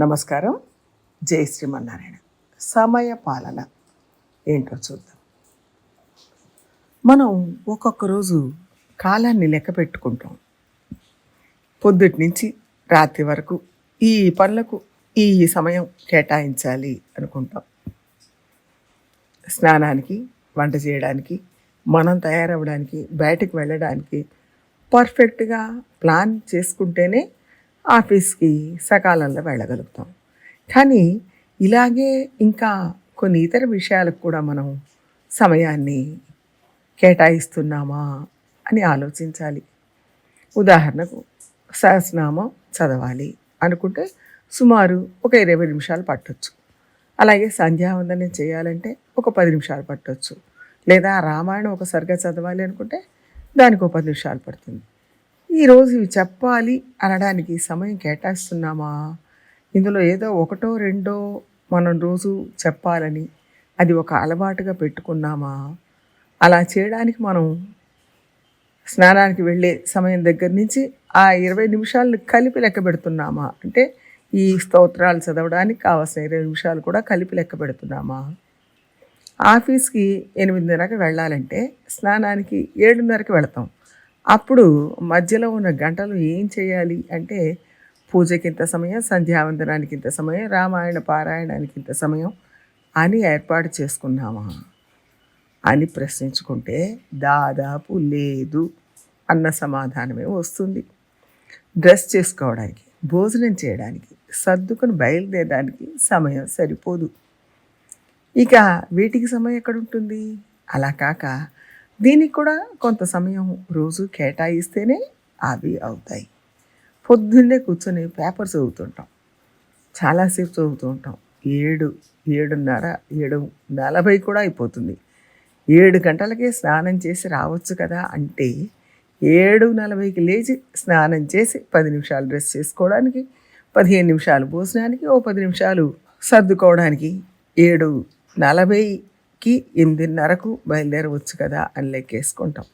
నమస్కారం. జై శ్రీమన్నారాయణ. సమయ పాలన ఏంటో చూద్దాం. మనం ఒక్కొక్క రోజు కాలాన్ని లెక్క పెట్టుకుంటాం. పొద్దుటి నుంచి రాత్రి వరకు ఈ పనులకు ఈ సమయం కేటాయించాలి అనుకుంటాం. స్నానానికి వంట చేయడానికి మనం తయారవ్వడానికి బయటకు వెళ్ళడానికి పర్ఫెక్ట్గా ప్లాన్ చేసుకుంటేనే ఆఫీస్కి సకాలంలో వెళ్ళగలుగుతాం. కానీ ఇలాగే ఇంకా కొన్ని ఇతర విషయాలకు కూడా మనం సమయాన్ని కేటాయిస్తున్నామా అని ఆలోచించాలి. ఉదాహరణకు సహస్రనామం చదవాలి అనుకుంటే సుమారు ఒక ఇరవై నిమిషాలు పట్టొచ్చు. అలాగే సంధ్యావందనం చేయాలంటే ఒక పది నిమిషాలు పట్టొచ్చు. లేదా రామాయణం ఒకసారిగా చదవాలి అనుకుంటే దానికి ఒక పది నిమిషాలు పడుతుంది. ఈరోజు ఇవి చెప్పాలి అనడానికి సమయం కేటాయిస్తున్నామా? ఇందులో ఏదో ఒకటో రెండో మనం రోజు చెప్పాలని అది ఒక అలవాటుగా పెట్టుకున్నామా? అలా చేయడానికి మనం స్నానానికి వెళ్ళే సమయం దగ్గర నుంచి ఆ ఇరవై నిమిషాలను కలిపి లెక్క పెడుతున్నామా? అంటే ఈ స్తోత్రాలు చదవడానికి కావాల్సిన ఇరవై నిమిషాలు కూడా కలిపి లెక్క పెడుతున్నామా? ఆఫీస్కి ఎనిమిదిన్నరకు వెళ్ళాలంటే స్నానానికి ఏడున్నరకి వెళతాం. అప్పుడు మధ్యలో ఉన్న గంటలు ఏం చేయాలి అంటే పూజకి ఇంత సమయం సంధ్యావందనానికి ఇంత సమయం రామాయణ పారాయణానికి ఇంత సమయం అని ఏర్పాటు చేసుకున్నామా అని ప్రశ్నించుకుంటే దాదాపు లేదు అన్న సమాధానమే వస్తుంది. డ్రెస్ చేసుకోవడానికి భోజనం చేయడానికి సర్దుకొని బయలుదేరడానికి సమయం సరిపోదు. ఇక వీటికి సమయం ఎక్కడ ఉంటుంది అలా కాక దీనికి కూడా కొంత సమయం రోజు కేటాయిస్తేనే అవి అవుతాయి. పొద్దున్నే కూర్చొని పేపర్ చదువుతుంటాం. చాలాసేపు చదువుతూ ఉంటాం ఏడు ఏడున్నర ఏడు నలభై కూడా అయిపోతుంది. ఏడు గంటలకే స్నానం చేసి రావచ్చు కదా అంటే ఏడు నలభైకి లేచి స్నానం చేసి పది నిమిషాలు డ్రెస్ చేసుకోవడానికి పదిహేను నిమిషాలు భోజనానికి ఓ పది నిమిషాలు సర్దుకోవడానికి ఏడు నలభై కి ఎనిమిదిన్నరకు బయలుదేరవచ్చు కదా అని లెక్కేసుకుంటాం.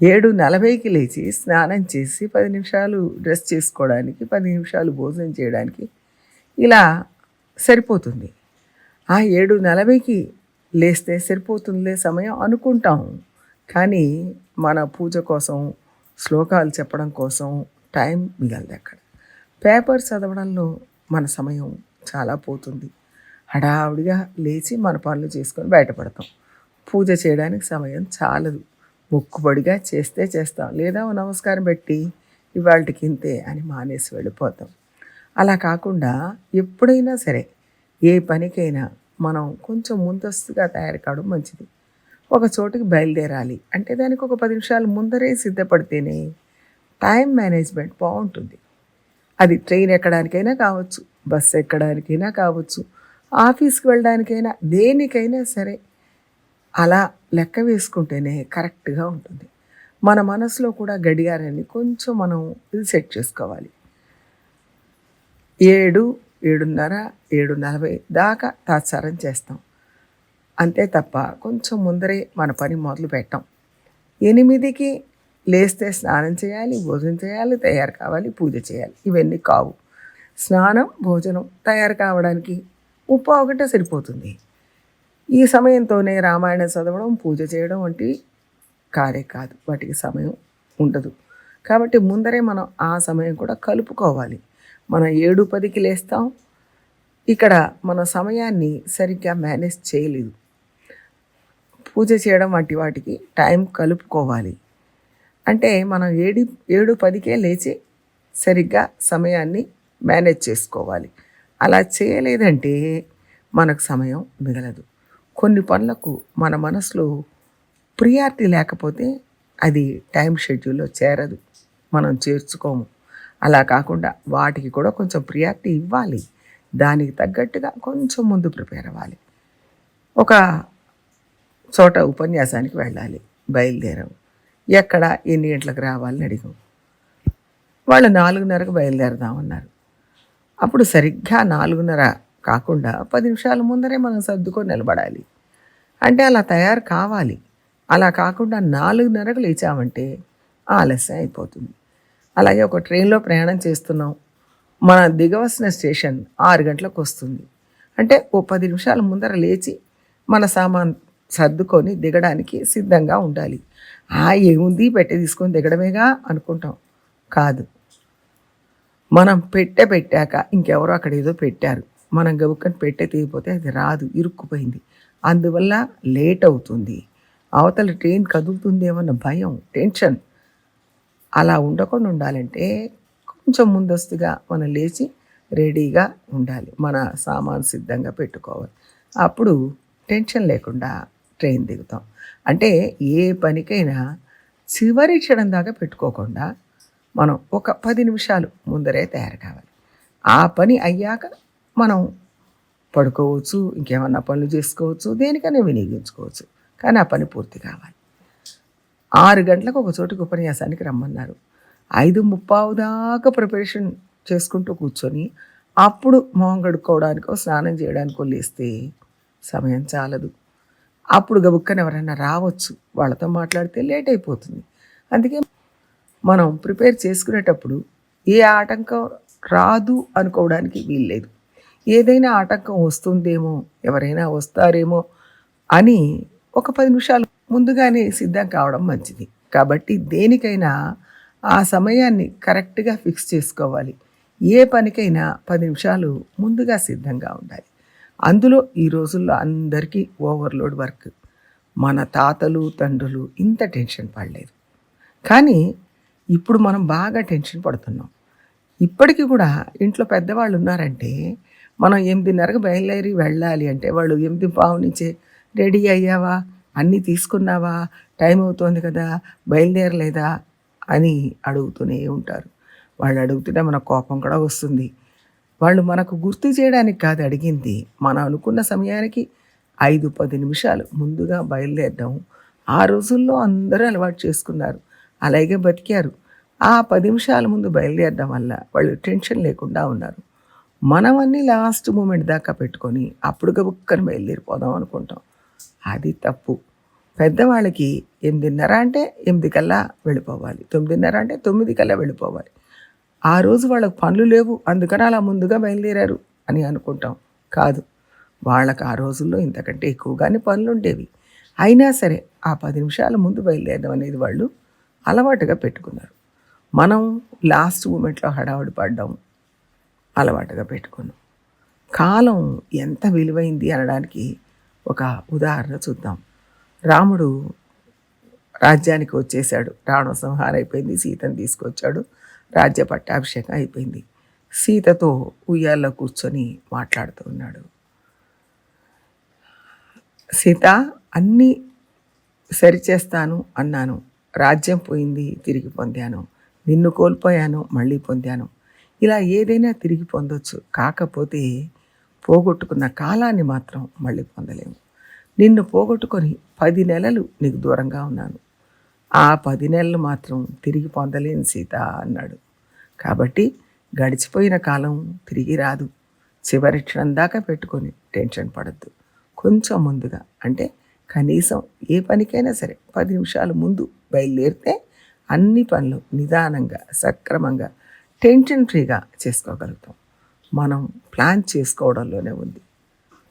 ఏడు నలభైకి లేచి స్నానం చేసి పది నిమిషాలు డ్రెస్ చేసుకోవడానికి పది నిమిషాలు భోజనం చేయడానికి ఇలా సరిపోతుంది. ఆ ఏడు నలభైకి లేస్తే సరిపోతుందిలే సమయం అనుకుంటాం. కానీ మన పూజ కోసం శ్లోకాలు చెప్పడం కోసం టైం మిగలదు అక్కడ పేపర్ చదవడంలో మన సమయం చాలా పోతుంది. హడావుడిగా లేచి మన పనులు చేసుకొని బయటపడతాం. పూజ చేయడానికి సమయం చాలదు. మొక్కుబడిగా చేస్తే చేస్తాం. లేదా నమస్కారం పెట్టి ఇవాళకి ఇంతే అని మానేసి వెళ్ళిపోతాం. అలా కాకుండా ఎప్పుడైనా సరే ఏ పనికైనా మనం కొంచెం ముందస్తుగా తయారు కావడం మంచిది. ఒక చోటుకి బయలుదేరాలి. అంటే దానికి ఒక పది నిమిషాలు ముందరే సిద్ధపడితేనే టైం మేనేజ్మెంట్ బాగుంటుంది. అది ట్రైన్ ఎక్కడానికైనా కావచ్చు బస్సు ఎక్కడానికైనా కావచ్చు ఆఫీస్కి వెళ్ళడానికైనా దేనికైనా సరే అలా లెక్క వేసుకుంటేనే కరెక్ట్గా ఉంటుంది. మన మనసులో కూడా గడియారాన్ని కొంచెం మనం ఇది సెట్ చేసుకోవాలి. ఏడు ఏడున్నర ఏడు నలభై దాకా తాత్సారం చేస్తాం. అంతే తప్ప కొంచెం ముందరే మన పని మొదలు పెట్టాం. ఎనిమిదికి లేస్తే స్నానం చేయాలి భోజనం చేయాలి తయారు కావాలి పూజ చేయాలి. ఇవన్నీ కావు. స్నానం భోజనం తయారు కావడానికి ఉప్పు ఒకటే సరిపోతుంది. ఈ సమయంతోనే రామాయణం చదవడం పూజ చేయడం వంటివి కారే కాదు. వాటికి సమయం ఉండదు. కాబట్టి ముందరే మనం ఆ సమయం కూడా కలుపుకోవాలి. మనం ఏడు పదికి లేస్తాం. ఇక్కడ మన సమయాన్ని సరిగ్గా మేనేజ్ చేయలేదు. పూజ చేయడం వంటి వాటికి టైం కలుపుకోవాలి. అంటే మనం ఏడు ఏడు పదికే లేచి సరిగ్గా సమయాన్ని మేనేజ్ చేసుకోవాలి. అలా చేయలేదంటే మనకు సమయం మిగలదు. కొన్ని పనులకు మన మనసులో ప్రియారిటీ లేకపోతే అది టైం షెడ్యూల్లో చేరదు. మనం చేర్చుకోము. అలా కాకుండా వాటికి కూడా కొంచెం ప్రియారిటీ ఇవ్వాలి. దానికి తగ్గట్టుగా కొంచెం ముందు ప్రిపేర్ అవ్వాలి. ఒక చోట ఉపన్యాసానికి వెళ్ళాలి. బయలుదేరాం ఎక్కడ ఎన్ని గంటలకు రావాలని అడిగాం వాళ్ళు నాలుగున్నరకు బయలుదేరదామన్నారు. అప్పుడు సరిగ్గా నాలుగున్నర కాకుండా పది నిమిషాల ముందరే మనం సర్దుకొని నిలబడాలి. అంటే అలా తయారు కావాలి. అలా కాకుండా నాలుగున్నరకు లేచామంటే ఆలస్యం అయిపోతుంది. అలాగే ఒక ట్రైన్లో ప్రయాణం చేస్తున్నాం. మన దిగవలసిన స్టేషన్ ఆరు గంటలకు వస్తుంది. అంటే ఓ పది నిమిషాల ముందర లేచి మన సామాన్ సర్దుకొని దిగడానికి సిద్ధంగా ఉండాలి. ఆ ఏముంది? పెట్టి తీసుకొని దిగడమేగా అనుకుంటాం. కాదు. మనం పెట్టె పెట్టాక ఇంకెవరో అక్కడ ఏదో పెట్టారు. మనం గబుక్కని పెట్టె తీయపోతే అది రాదు ఇరుక్కుపోయింది. అందువల్ల లేట్ అవుతుంది. అవతల ట్రైన్ కదులుతుందేమన్న భయం టెన్షన్. అలా ఉండకుండా ఉండాలంటే కొంచెం ముందస్తుగా మనం లేచి రెడీగా ఉండాలి. మన సామాన్ సిద్ధంగా పెట్టుకోవాలి. అప్పుడు టెన్షన్ లేకుండా ట్రైన్ దిగుతాం. అంటే ఏ పనికైనా చివరి క్షణం దాకా పెట్టుకోకుండా మనం ఒక పది నిమిషాలు ముందరే తయారు కావాలి. ఆ పని అయ్యాక మనం పడుకోవచ్చు ఇంకేమన్నా పనులు చేసుకోవచ్చు దేనికైనా వినియోగించుకోవచ్చు. కానీ ఆ పని పూర్తి కావాలి. ఆరు గంటలకు ఒక చోటుకి ఉపన్యాసానికి రమ్మన్నారు. ఐదు ముప్పావు దాకా ప్రిపరేషన్ చేసుకుంటూ కూర్చొని అప్పుడు మొహం కడుక్కోవడానికో స్నానం చేయడానికో లేస్తే సమయం చాలదు. అప్పుడు గబుక్కని ఎవరైనా రావచ్చు. వాళ్ళతో మాట్లాడితే లేట్ అయిపోతుంది. అందుకే మనం ప్రిపేర్ చేసుకునేటప్పుడు ఏ ఆటంకం రాదు అనుకోవడానికి వీల్లేదు. ఏదైనా ఆటంకం వస్తుందేమో ఎవరైనా వస్తారేమో అని ఒక పది నిమిషాలు ముందుగానే సిద్ధం కావడం మంచిది. కాబట్టి దేనికైనా ఆ సమయాన్ని కరెక్ట్గా ఫిక్స్ చేసుకోవాలి. ఏ పనికైనా పది నిమిషాలు ముందుగా సిద్ధంగా ఉండాలి. అందులో ఈ రోజుల్లో అందరికీ ఓవర్లోడ్ వర్క్. మన తాతలు తండ్రులు ఇంత టెన్షన్ పడలేదు. కానీ ఇప్పుడు మనం బాగా టెన్షన్ పడుతున్నాం. ఇప్పటికీ కూడా ఇంట్లో పెద్దవాళ్ళు ఉన్నారంటే మనం ఎనిమిదిన్నరకు బయలుదేరి వెళ్ళాలి అంటే వాళ్ళు ఎనిమిది పావు నుంచే రెడీ అయ్యావా? అన్నీ తీసుకున్నావా? టైం అవుతోంది కదా బయలుదేరలేదా? అని అడుగుతూనే ఉంటారు. వాళ్ళు అడుగుతుంటే మన కోపం కూడా వస్తుంది. వాళ్ళు మనకు గుర్తు చేయడానికి కాదు అడిగింది. మనం అనుకున్న సమయానికి ఐదు పది నిమిషాలు ముందుగా బయలుదేరడం ఆ రోజుల్లో అందరూ అలవాటు చేసుకున్నారు. అలాగే బతికారు. ఆ పది నిమిషాల ముందు బయలుదేరడం వల్ల వాళ్ళు టెన్షన్ లేకుండా ఉన్నారు. మనం అన్నీ లాస్ట్ మూమెంట్ దాకా పెట్టుకొని అప్పుడు గబుక్కని బయలుదేరిపోదాం అనుకుంటాం. అది తప్పు. పెద్దవాళ్ళకి ఎనిమిదిన్నర అంటే ఎనిమిది కల్లా వెళ్ళిపోవాలి. తొమ్మిదిన్నర అంటే తొమ్మిది కల్లా వెళ్ళిపోవాలి. ఆ రోజు వాళ్ళకి పనులు లేవు అందుకని అలా ముందుగా బయలుదేరారు అని అనుకుంటాం. కాదు. వాళ్ళకి ఆ రోజుల్లో ఇంతకంటే ఎక్కువగానే పనులు ఉండేవి అయినా సరే ఆ పది నిమిషాల ముందు బయలుదేరడం అనేది వాళ్ళు అలవాటుగా పెట్టుకున్నారు. మనం లాస్ట్ మూమెంట్లో హడావుడి పడ్డాం. అలవాటుగా పెట్టుకున్నాం. కాలం ఎంత విలువైంది అనడానికి ఒక ఉదాహరణ చూద్దాం. రాముడు రాజ్యానికి వచ్చేసాడు రావణ సంహారం అయిపోయింది. సీతను తీసుకొచ్చాడు. రాజ్య పట్టాభిషేకం అయిపోయింది. సీతతో ఉయ్యాల్లో కూర్చొని మాట్లాడుతూ ఉన్నాడు. సీత అన్నీ సరిచేస్తాను అన్నాను. రాజ్యం పోయింది తిరిగి పొందాను. నిన్ను కోల్పోయాను మళ్ళీ పొందాను. ఇలా ఏదైనా తిరిగి పొందొచ్చు. కాకపోతే పోగొట్టుకున్న కాలాన్ని మాత్రం మళ్ళీ పొందలేము. నిన్ను పోగొట్టుకొని పది నెలలు నీకు దూరంగా ఉన్నాను. ఆ పది నెలలు మాత్రం తిరిగి పొందలేని సీత అన్నాడు. కాబట్టి గడిచిపోయిన కాలం తిరిగి రాదు. చివరి క్షణం దాకా పెట్టుకొని టెన్షన్ పడద్దు. కొంచెం ముందుగా అంటే కనీసం ఏ పనికైనా సరే పది నిమిషాలు ముందు బయలుదేరితే అన్ని పనులు నిదానంగా సక్రమంగా టెన్షన్ ఫ్రీగా చేసుకోగలుగుతాం. మనం ప్లాన్ చేసుకోవడంలోనే ఉంది.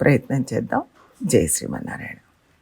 ప్రయత్నం చేద్దాం. జై శ్రీమన్నారాయణ.